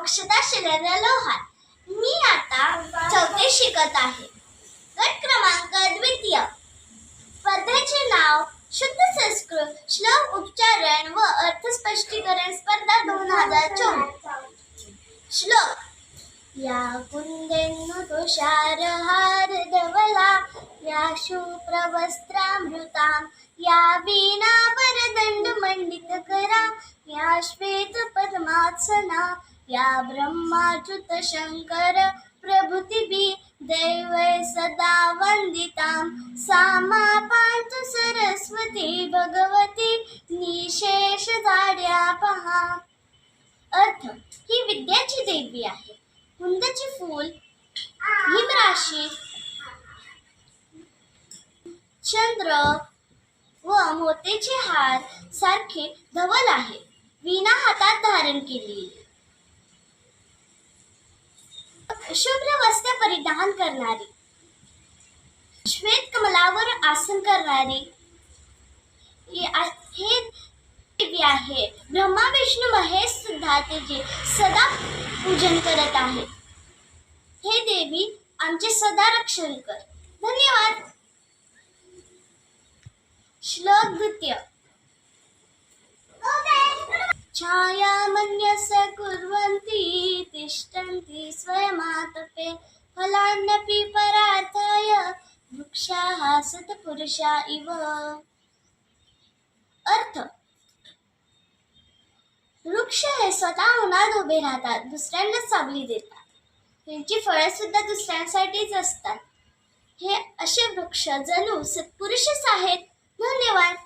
अक्षता शिलेंद्र लोहार. मी आता चौथे शिकत आहे. गट क्रमांक द्वितीय. स्पर्धेचे नाव शुद्ध संस्कृत श्लोक उच्चारण व अर्थ स्पष्टीकरण स्पर्धा दोन हजार चोवीस श्लोक. या कुंदेनु तुषार हार धवला या शुप्रवस्त्रामृतां या वीणा वरदंड मंडित करा या श्वेत पद्मासना या ब्रह्माच्युत शंकर प्रभुतिभि दैवै सदा वंदिता सामा मा सरस्वती भगवती निशेष जाड्या पहा। अर्थ ही विद्याची देवी आहे। कुंदचे फूल हिमराशी चंद्र व मोतेचे हार सारखे धवल आहे। वीणा हातात धारण केली. शुभ्र वस्त्र परिधान करणारी श्वेत कमलावर आसन करणारी हे देवी आहे ब्रह्मा, विष्णू, महेश सुद्धा तिचे सदा पूजन करत आहे। हे देवी, आमचे सदा रक्षण कर। धन्यवाद। श्लोक द्वितीय छायामन्यस्य कुर्वन्ति तिष्ठन्ति स्वयमातपे. फलान्यपि परार्थाय वृक्षाः सत्पुरुषा इव. अर्थ. वृक्ष हे स्वतः उन्हात उभे राहतात दुसऱ्यांना सावली देतात. त्यांची फळे सुद्धा दुसऱ्यांसाठीच असतात. हे असे वृक्ष जणू सत्पुरुषच आहेत धन्यवाद.